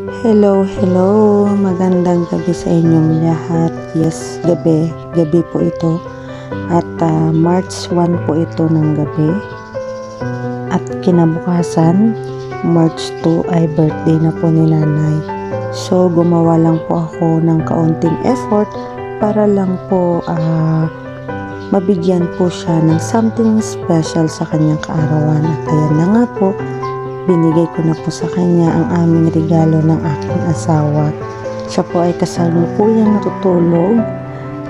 Hello, hello. Magandang gabi sa inyong lahat. Yes, gabi. Gabi po ito. At ah, March 1 po ito ng gabi. At kinabukasan, March 2 ay birthday na po ni nanay. So, gumawa lang po ako ng kaunting effort para lang po ah, mabigyan po siya ng something special sa kanyang kaarawan. At ayan na nga po, binigay ko na po sa kanya ang aming regalo ng aking asawa. Siya po ay kasalukuyang natutulog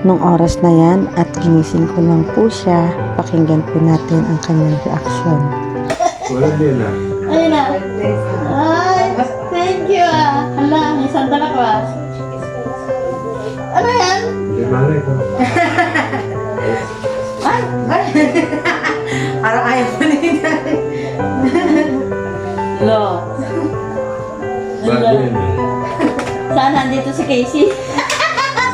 nung oras na yan at ginising ko lang po siya. Pakinggan po natin ang kanyang reaksyon. Wala din ah. Ayun na. Ay, thank you ah. Hala, may sandal ako ah. Ano yan? Hindi malay ko. Ay, ay. Parang ayaw mo nila. Lo. Bago yan. Saan nandito si Casey?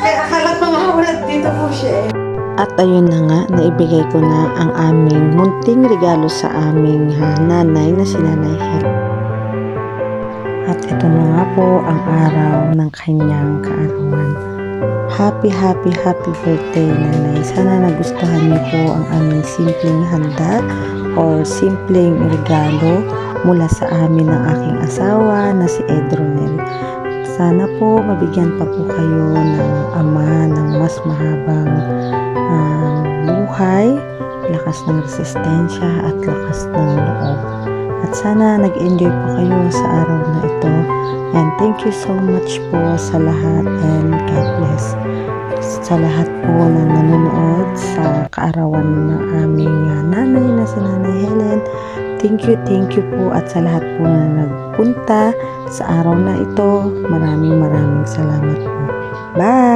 Akala ko nga wala dito po siya eh. At ayun na nga, naibigay ko na ang aming munting regalo sa aming ha, nanay na si Nanay Hel. At ito na nga po ang araw ng kanyang kaarawan. Happy, happy, happy birthday, Nanay. Sana nagustuhan niyo po ang aming simpleng handa or simpleng regalo mula sa amin ng aking asawa na si Edronel. Sana po mabigyan pa po kayo ng ama ng mas mahabang um, buhay, lakas ng resistensya at lakas ng loob. At sana nag-enjoy po kayo sa araw na ito. And thank you so much po sa lahat and God bless sa lahat po na nanonood sa kaarawan ng aming uh, nanay na si Nanay Helen. Thank you, thank you po at sa lahat po na nagpunta sa araw na ito. Maraming maraming salamat po. Bye!